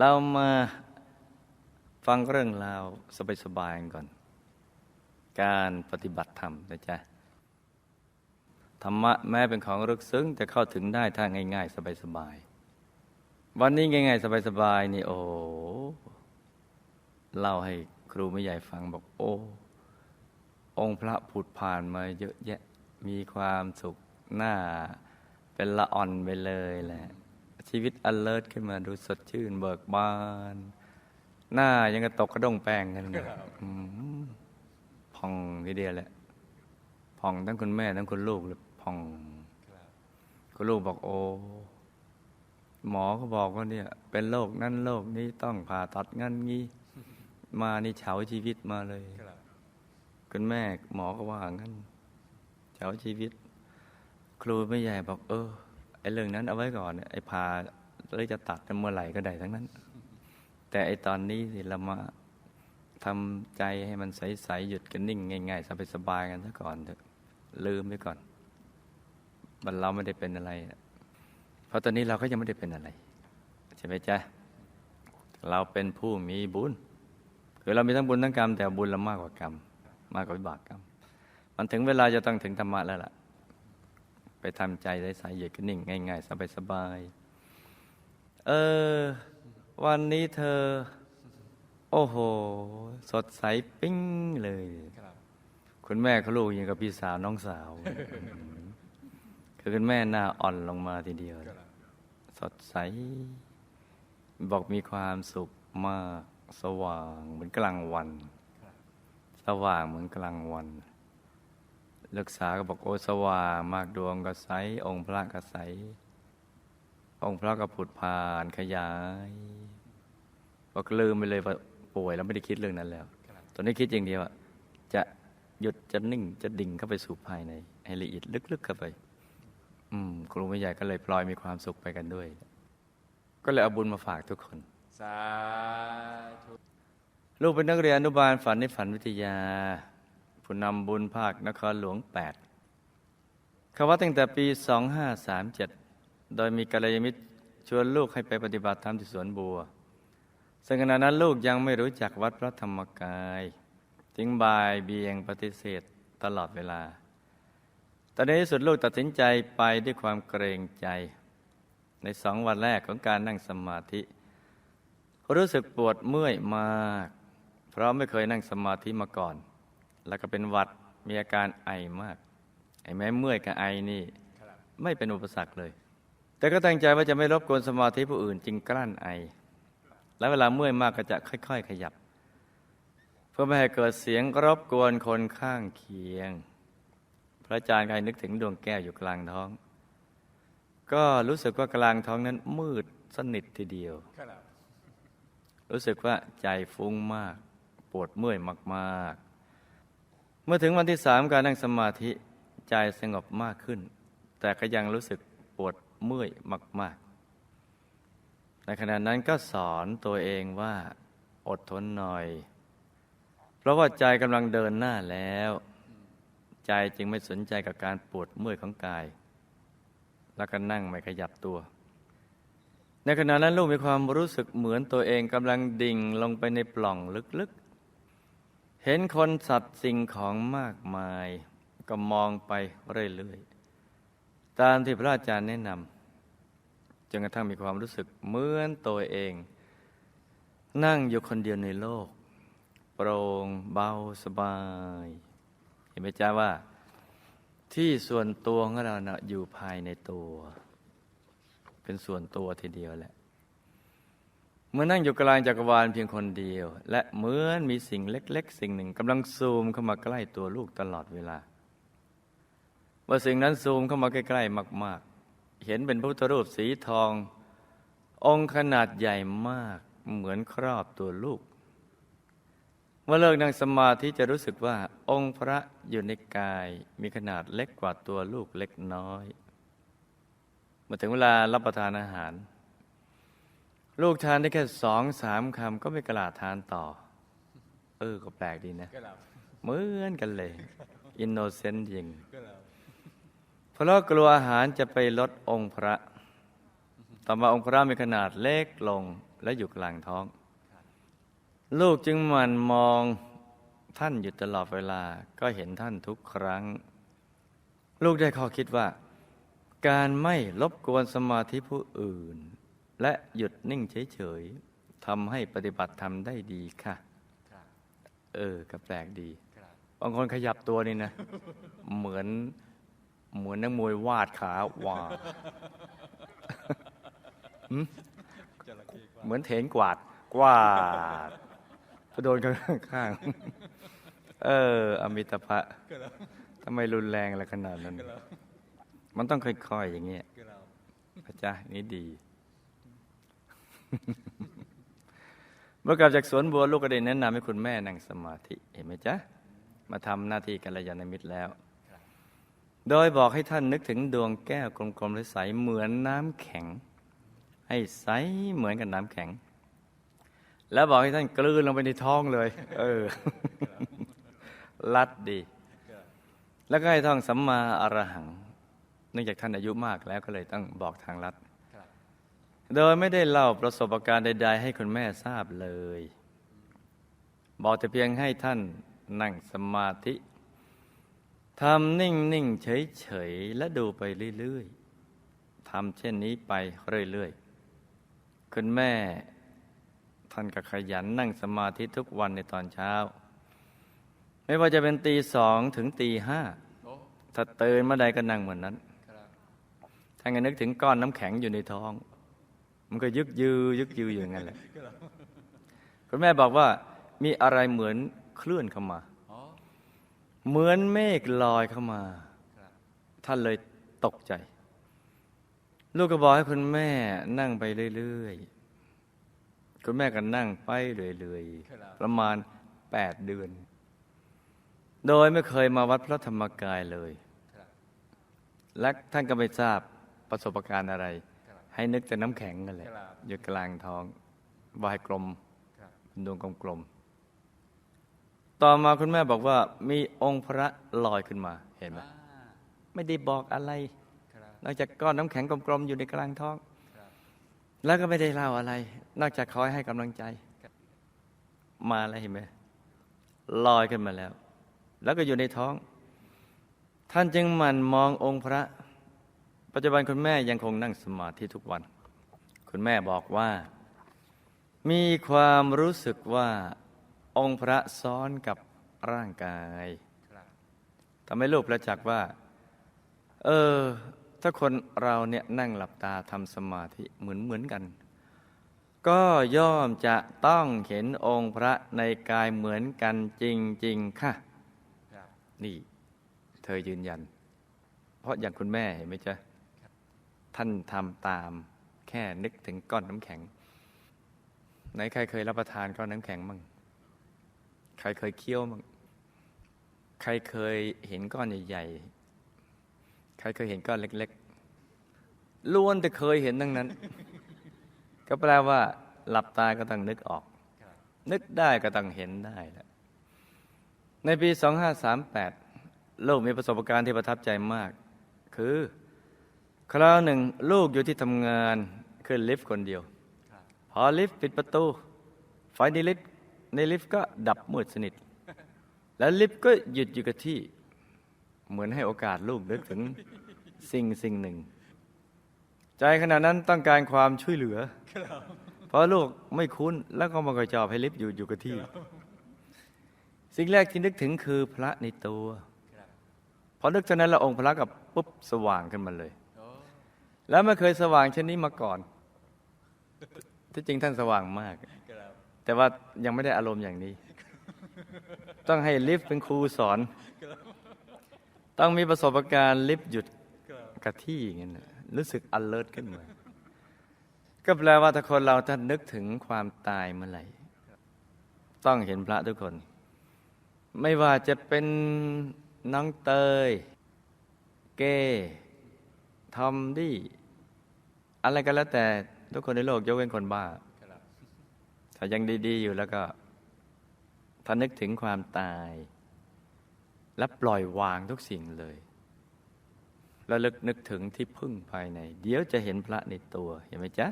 เรามาฟังเรื่องราวสบายๆกันก่อน การปฏิบัติธรรมนะจ๊ะ ธรรมะแม้เป็นของลึกซึ้งแต่เข้าถึงได้ถ้าง่ายๆ สบายๆ วันนี้ง่ายๆ สบายๆ นี่โอ้เล่าให้ครูไม่ใหญ่ฟังบอกโอ้ องค์พระผุดผ่านมาเยอะแยะมีความสุขหน้าเป็นละอ่อนไปเลยแหละ ชีวิตอเลิศขึ้นมาดูสดชื่น เบิกบาน หน้ายังกระตกกระด้งแป้งกันเลยพองทีเดียวแหละพองทั้งคุณแม่ทั้งคุณลูกเลยพองคุณลูกบอกโอ้หมอเขาบอกว่าเนี่ย เป็นโรคนั้นโรคนี้ต้องผ่าตัดงั้นงี้ มานี่เฉาชีวิตมาเลยคุณแม่หมอก็ว่างั้นเฉาชีวิต ครูไม่ใหญ่บอก เออ อ้เรื่องนั้นเอาไว้ก่อนไอ้ผ่าแล้วจะตัดเมื่อไหร่ก็ได้ทั้งนั้น แต่ไอ้ตอนนี้สิเรามาทำใจให้มันใสๆหยุดกันนิ่งง่ายๆสบายๆกันซะก่อนเถอะลืมไปก่อนบันเราไม่ได้เป็นอะไร เพราะตอนนี้เราก็ยังไม่ได้เป็นอะไรใช่ไหมจ๊ะเราเป็นผู้มีบุญคือเรามีทั้งบุญทั้งกรรม แต่บุญเรามากกว่ากรรม มากกว่าวิบากกรรม มันถึงเวลาจะต้องถึงธรรมะแล้วล่ะ ไปทำใจใสๆหยุดกันนิ่งง่าย ๆ สบายๆเออ วันนี้เธอ โอ้โห สดใสปิ้งเลย คุณแม่เขาลูกยังกับพี่สาวน้องสาว คือคุณแม่หน้าอ่อนลงมาทีเดียว สดใส บอกมีความสุขมาก สว่างเหมือนกลางวัน สว่างเหมือนกลางวัน ลึกษาก็บอกโอ้สว่างมากดวงก็ใสองค์พระก็ใสองค์พระก็ผุดผ่านขยายบอกลืมไปเลยว่าป่วยแล้วไม่ได้คิดเรื่องนั้นแล้ว ตอนนี้คิดอย่างเดียวอะจะหยุดจะนิ่งจะดิ่งเข้าไปสู่ภายในให้ละเอียดลึกๆเข้าไป อืมครูไม่ใหญ่ก็เลยพลอยมีความสุขไปกันด้วย ก็เลยเอาบุญมาฝากทุกคนสาธุลูกเป็นนักเรียนอนุบาลฝันในฝันวิทยา ผู้นำบุญภาคนครหลวง8เขว่าตั้งแต่ปี 2537 โดยมีกัลยาณมิตรชวนลูกให้ไปปฏิบัติธรรมที่สวนบัว ซึ่งขณะนั้นลูกยังไม่รู้จักวัดพระธรรมกาย จึงบายเบียงปฏิเสธตลอดเวลา แต่ในที่สุดลูกตัดสินใจไปด้วยความเกรงใจ ในสองวันแรกของการนั่งสมาธิ รู้สึกปวดเมื่อยมาก เพราะไม่เคยนั่งสมาธิมาก่อน แล้วก็เป็นหวัดมีอาการไอมากไอแม้เมื่อยกับไอนี่ไม่เป็นอุปสรรคเลย แต่ก็ตั้งใจว่าจะไม่รบกวนสมาธิผู้อื่น จึงกลั้นไอ แล้วเวลาเมื่อยมากก็จะค่อย ๆ ขยับ เพื่อไม่ให้เกิดเสียงรบกวนคนข้างเคียง พระอาจารย์ใครนึกถึงดวงแก้วอยู่กลางท้อง ก็รู้สึกว่ากลางท้องนั้นมืดสนิททีเดียวครับรู้สึกว่าใจฟุ้งมาก ปวดเมื่อยมาก ๆ เมื่อถึงวันที่สามการนั่งสมาธิใจสงบมากขึ้น แต่ก็ยังรู้สึกปวดเมื่อยมาก ๆ ในขณะนั้นก็สอนตัวเองว่าอดทนหน่อย เพราะว่าใจกำลังเดินหน้าแล้ว ใจจึงไม่สนใจกับการปวดเมื่อยของกาย แล้วก็นั่งไม่ขยับตัว ในขณะนั้นลูกมีความรู้สึกเหมือนตัวเองกำลังดิ่งลงไปในปล่องลึกๆ เห็นคนสัตว์สิ่งของมากมาย ก็มองไปเรื่อยๆ ตามที่พระอาจารย์แนะนำจนกระทั่งมีความรู้สึกเหมือนตัวเอง นั่งอยู่คนเดียวในโลก โปร่งเบาสบาย เห็นไหมจ้าว่า ที่ส่วนตัวของเรานะอยู่ภายในตัว เป็นส่วนตัวทีเดียวแหละ เมื่อนั่งอยู่กลางจักรวาลเพียงคนเดียว และเหมือนมีสิ่งเล็ก ๆ สิ่งหนึ่งกำลังซูมเข้ามาใกล้ตัวลูกตลอดเวลาว่าสิ่งนั้นซูมเข้ามาใกล้ ๆ มาก ๆ เห็นเป็นพระพุทธรูปสีทอง องค์ขนาดใหญ่มากเหมือนครอบตัวลูก เมื่อเลิกนั่งสมาธิจะรู้สึกว่าองค์พระอยู่ในกายมีขนาดเล็กกว่าตัวลูกเล็กน้อยเมื่อถึงเวลารับประทานอาหาร ลูกทานได้แค่สองสามคำก็ไม่กระลาทานต่อ เออก็แปลกดีนะครับเหมือนกันเลย อินโนเซนต์ยิงครับเพราะกลัวอาหารจะไปลดองค์พระ ต่อมาองค์พระมีขนาดเล็กลงและอยู่กลางท้อง ลูกจึงหมันมองท่านอยู่ตลอดเวลาก็เห็นท่านทุกครั้ง ลูกได้ข้อคิดว่า การไม่รบกวนสมาธิผู้อื่น และหยุดนิ่งเฉยๆทำให้ปฏิบัติธรรมได้ดีค่ะครับเออก็แปลกดีครับบางคนขยับตัวนี่นะ เหมือนเหมือนนักมวยวาดขาว่าหืมจระเข้กว่าเหมือนเถนกวาดกวาดพอโดนข้างๆเออ อมิตภะก็แล้วทำไมรุนแรงอะไรขนาดนั้นก็แล้วมันต้องค่อยๆอย่างเงี้ยก็แล้วพระเจ้านี่ดี เมื่อกลับจากสวนบัวลูกก็ได้แนะนำให้คุณแม่นั่งสมาธิเห็นไหมจ๊ะ มาทำหน้าที่กัลยาณมิตรแล้ว โดยบอกให้ท่านนึกถึงดวงแก้วกลมๆใสเหมือนน้ำแข็ง ให้ใสเหมือนกับน้ำแข็ง แล้วบอกให้ท่านกลืนลงไปในท้องเลย เออ ลัดดี แล้วก็ให้ท่องสัมมาอรหัง เนื่องจากท่านอายุมากแล้วก็เลยต้องบอกทางลัด โดยไม่ได้เล่าประสบการณ์ใด ๆ ให้คุณแม่ทราบเลย บอกแต่เพียงให้ท่านนั่งสมาธิทำนิ่งๆเฉยๆและดูไปเรื่อยๆทำเช่นนี้ไปเรื่อยๆคุณแม่ท่านก็ขยันนั่งสมาธิทุกวันในตอนเช้า ไม่ว่าจะเป็นตีสองถึงตีห้าถ้าตื่นเมื่อใดก็นั่งเหมือนนั้นครับถ้างั้นนึกถึงก้อนน้ำแข็งอยู่ในท้อง มันก็ยึกยือยึกยืออย่างนั้นแหละคุณแม่บอกว่ามีอะไรเหมือนเคลื่อนเข้ามา เหมือนเมฆลอยเข้ามา ท่านเลยตกใจ ลูกก็บอกให้คุณแม่นั่งไปเรื่อยๆ คุณแม่ก็นั่งไปเรื่อยๆ ประมาณแปดเดือน โดยไม่เคยมาวัดพระธรรมกายเลย และท่านก็ไม่ทราบประสบการณ์อะไร ให้นึกแต่น้ำแข็งกันแหละครับอยู่กลางท้องวายกลมครับเป็นดวงกลมๆต่อมาคุณแม่บอกว่า มีองค์พระลอยขึ้นมาเห็นไหมอ่าไม่ได้บอกอะไรครับนอกจากก้อนน้ำแข็งกลมๆอยู่ในกลางท้องครับแล้วก็ไม่ได้เล่าอะไร นอกจากคอยให้กำลังใจครับมาแล้วเห็นไหมลอยขึ้นมาแล้ว แล้วก็อยู่ในท้อง ท่านจึงหมั่นมององค์พระ ปัจจุบันคุณแม่ยังคงนั่งสมาธิทุกวัน คุณแม่บอกว่า มีความรู้สึกว่าองค์พระซ้อนกับร่างกายครับทำให้ลูกประจักษ์ว่า เออ ถ้าคนเราเนี่ยนั่งหลับตาทำสมาธิเหมือนเหมือนกัน ก็ย่อมจะต้องเห็นองค์พระในกายเหมือนกันจริง ๆ ค่ะครับนี่ เธอยืนยัน เพราะอย่างคุณแม่เห็นไหมจ๊ะ ท่านทำตามแค่นึกถึงก้อนน้ำแข็งไหนใครเคยรับประทานก้อนน้ำแข็งมั่งใครเคยเคี้ยวมั่งใครเคยเห็นก้อนใหญ่ๆ ใครเคยเห็นก้อนเล็กๆ ล้วนแต่เคยเห็นทั้งนั้น ก็แปลว่า หลับตาก็ต้องนึกออก นึกได้ก็ต้องเห็นได้แหละในปี 2538ลูกมีประสบการณ์ที่ประทับใจมาก คือ คราวหนึ่งลูกอยู่ที่ทำงานขึ้นลิฟต์คนเดียว พอลิฟต์ปิดประตู ไฟในลิฟต์ในลิฟต์ก็ดับมืดสนิท แล้วลิฟต์ก็หยุดอยู่กับที่ เหมือนให้โอกาสลูกนึกถึงสิ่งสิ่งหนึ่ง ใจขณะนั้นต้องการความช่วยเหลือ เพราะลูกไม่คุ้นแล้วก็มาคอยจอบให้ลิฟต์อยู่อยู่กับที่ สิ่งแรกที่นึกถึงคือพระในตัว พอนึกเท่านั้นล้วองค์พระกับปุ๊บสว่างขึ้นมาเลย แล้วไม่เคยสว่างเช่นนี้มาก่อน ที่จริงท่านสว่างมาก แต่ว่ายังไม่ได้อารมณ์อย่างนี้ ต้องให้ลิฟต์เป็นครูสอน ต้องมีประสบการณ์ลิฟต์หยุดครับกับที่อย่างนั้นรู้สึก alert ขึ้นมา ก็แปลว่าถ้าคนเราถ้านึกถึงความตายเมื่อไหร่ ต้องเห็นพระทุกคน ไม่ว่าจะเป็นน้องเตย เก้ ทอมดี้ อะไรก็แล้วแต่ทุกคนในโลกยกเว้นคนบ้าถ้ายังดีๆอยู่แล้วก็ถ้านึกถึงความตาย และปล่อยวางทุกสิ่งเลยแล้วลึกนึกถึงที่พึ่งภายใน เดี๋ยวจะเห็นพระในตัวเห็นไหมจ๊ะ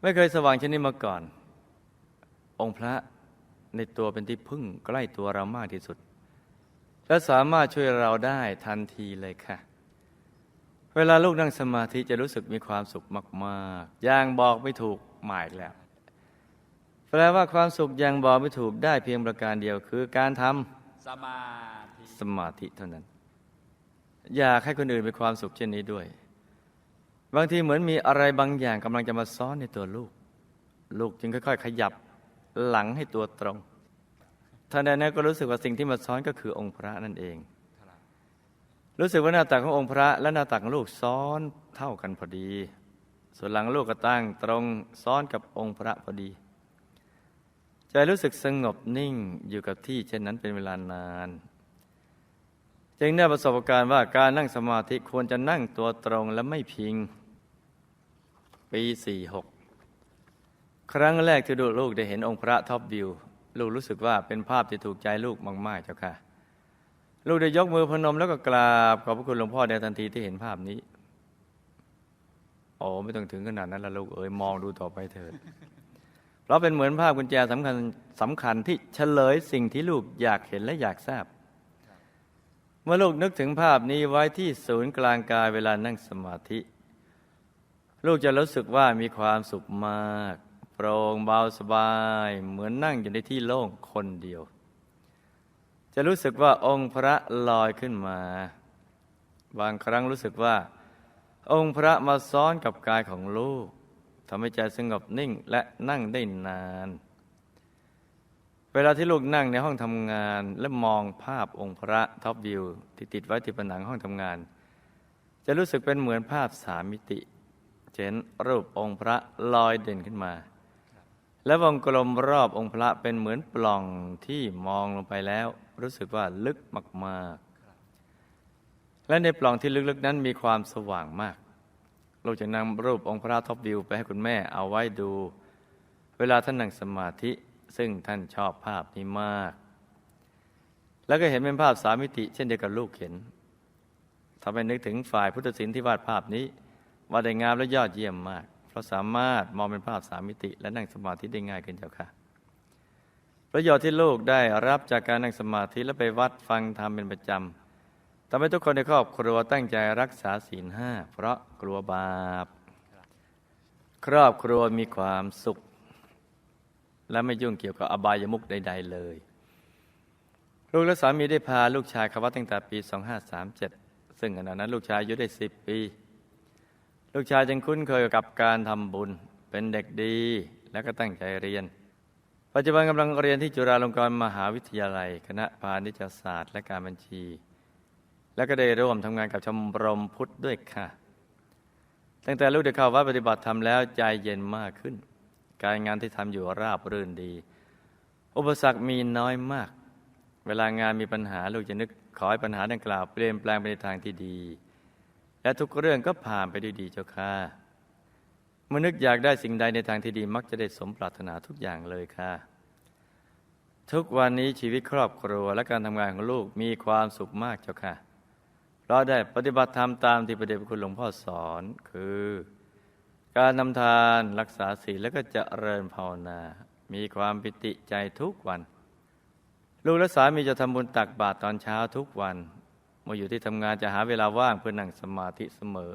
ไม่เคยสว่างเช่นนี้มาก่อน องค์พระในตัวเป็นที่พึ่งใกล้ตัวเรามากที่สุด และสามารถช่วยเราได้ทันทีเลยค่ะ เวลาลูกนั่งสมาธิจะรู้สึกมีความสุขมากๆ อย่างบอกไม่ถูกหมายแล้วแปลว่าความสุขอย่างบอกไม่ถูกได้เพียงประการเดียวคือการทำสมาธิสมาธิเท่านั้น อยากให้คนอื่นมีความสุขเช่นนี้ด้วย บางทีเหมือนมีอะไรบางอย่างกำลังจะมาซ้อนในตัวลูก ลูกจึงค่อย ๆ ขยับหลังให้ตัวตรงทันใดนั้นก็รู้สึกว่าสิ่งที่มาซ้อนก็คือองค์พระนั่นเองค รู้สึกว่าหน้าตักขององค์พระและหน้าตักของลูกซ้อนเท่ากันพอดี ส่วนหลังลูกก็ตั้งตรงซ้อนกับองค์พระพอดี ใจรู้สึกสงบนิ่งอยู่กับที่เช่นนั้นเป็นเวลานาน จึงได้ประสบการณ์ว่าการนั่งสมาธิควรจะนั่งตัวตรงและไม่พิง ปีสี่หกครั้งแรกที่ดูลูกได้เห็นองค์พระท็อปวิว ลูกรู้สึกว่าเป็นภาพที่ถูกใจลูกมากๆเจ้าค่ะ ลูกได้ยกมือพนมแล้วก็กราบขอบพระคุณหลวงพ่อในทันทีที่เห็นภาพนี้โอ้ไม่ต้องถึงขนาดนั้นละลูกเอ๋ยมองดูต่อไปเถิดเพราะเป็นเหมือนภาพกุญแจสำคัญสำคัญที่เฉลยสิ่งที่ลูกอยากเห็นและอยากทราบ เมื่อลูกนึกถึงภาพนี้ไว้ที่ศูนย์กลางกายเวลานั่งสมาธิ ลูกจะรู้สึกว่ามีความสุขมาก โปร่งเบาสบาย เหมือนนั่งอยู่ในที่โล่งคนเดียว จะรู้สึกว่าองค์พระลอยขึ้นมา บางครั้งรู้สึกว่า องค์พระมาซ้อนกับกายของลูกทำให้ใจสงบนิ่งและนั่งได้นาน เวลาที่ลูกนั่งในห้องทำงาน และมองภาพองค์พระท็อปวิวที่ติดไว้ที่ผนังห้องทำงาน จะรู้สึกเป็นเหมือนภาพสามมิติเช่นรูปองค์พระลอยเด่นขึ้นมา และวงกลมรอบองค์พระเป็นเหมือนปล่องที่มองลงไปแล้ว รู้สึกว่าลึกมากๆ และในปล่องที่ลึกๆนั้นมีความสว่างมากลูกจะนำรูปองค์พระท็อปวิวไปให้คุณแม่เอาไว้ดู เวลาท่านนั่งสมาธิซึ่งท่านชอบภาพนี้มาก แล้วก็เห็นเป็นภาพสามมิติ เช่นเดียวกับลูกเห็นทำให้นึกถึงฝ่ายพุทธศิลป์ที่วาดภาพนี้ว่าได้งามและยอดเยี่ยมมาก เพราะสามารถมองเป็นภาพสามมิติ และนั่งสมาธิได้ง่ายขึ้นเจ้าค่ะ ประโยชน์ที่ลูกได้รับจากการนั่งสมาธิและไปวัดฟังธรรมเป็นประจำทำให้ทุกคนในครอบครัวตั้งใจรักษาศีลห้าเพราะกลัวบาป ครอบครัวมีความสุข และไม่ยุ่งเกี่ยวกับอบายมุขใด ๆ เลยลูกและสามีได้พาลูกชายเข้าวัดตั้งแต่ปี 2537 ซึ่งขณะนั้นลูกชายอายุได้ 10 ปี ลูกชายจึงคุ้นเคยกับการทำบุญ เป็นเด็กดีและก็ตั้งใจเรียน ปัจจุบันกำลังเรียนที่จุฬาลงกรณ์มหาวิทยาลัย คณะพาณิชยศาสตร์ และการบัญชี และก็ได้ร่วมทำงานกับชมรมพุทธด้วยค่ะ ตั้งแต่ลูกได้เข้าวัดปฏิบัติธรรมแล้วใจเย็นมากขึ้น การงานที่ทำอยู่ราบรื่นดี อุปสรรคมีน้อยมาก เวลางานมีปัญหาลูกจะนึกขอให้ปัญหาดังกล่าวเปลี่ยนแปลงไปในทางที่ดี และทุกเรื่องก็ผ่านไปด้วยดีเจ้าค่ะเมื่อนึกอยากได้สิ่งใดในทางที่ดีมักจะได้สมปรารถนาทุกอย่างเลยค่ะ ทุกวันนี้ชีวิตครอบครัวและการทำงานของลูกมีความสุขมากเจ้าค่ะเพราะได้ปฏิบัติธรรมตามที่พระเดชพระคุณหลวงพ่อสอนคือ การนำทานรักษาศีลแล้วก็เจริญภาวนา มีความปิติใจทุกวัน ลูกและสามีจะทำบุญตักบาตรตอนเช้าทุกวัน เมื่ออยู่ที่ทำงานจะหาเวลาว่างเพื่อนั่งสมาธิเสมอ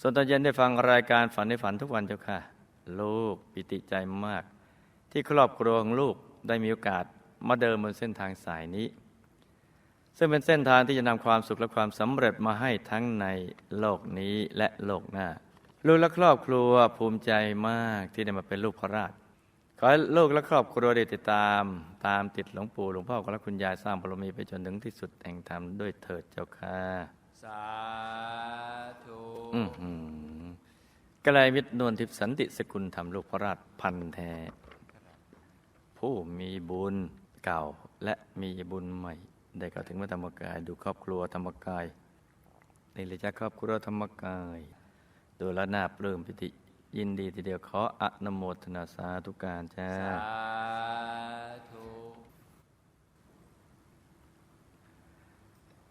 ส่วนตอนเย็นได้ฟังรายการฝันในฝันทุกวันเจ้าค่ะ ลูกปิติใจมาก ที่ครอบครัวของลูกได้มีโอกาสมาเดินบนเส้นทางสายนี้ ซึ่งเป็นเส้นทางที่จะนำความสุขและความสำเร็จมาให้ทั้งในโลกนี้และโลกหน้า ลูกและครอบครัวภูมิใจมากที่ได้มาเป็นลูกพระราช ขอให้ลูกและครอบครัวได้ติดตาม ตามติดหลวงปู่หลวงพ่อและคุณยายสร้างบารมีไปจนถึงที่สุดแห่งธรรมด้วยเถิดเจ้าค่ะสาธุกระไรมิตรนวลทิพย์สันติสกุลทำลูกพระราชพันธ์แท้ผู้มีบุญเก่าและมีบุญใหม่ ได้เข้าถึงพระธรรมกาย ดูครอบครัวธรรมกายในเลยจ้าครอบครัวธรรมกาย ดูแลวน่าปลื้มปิติ ยินดีทีเดียวขออนุโมทนาสาธุการจ้าสา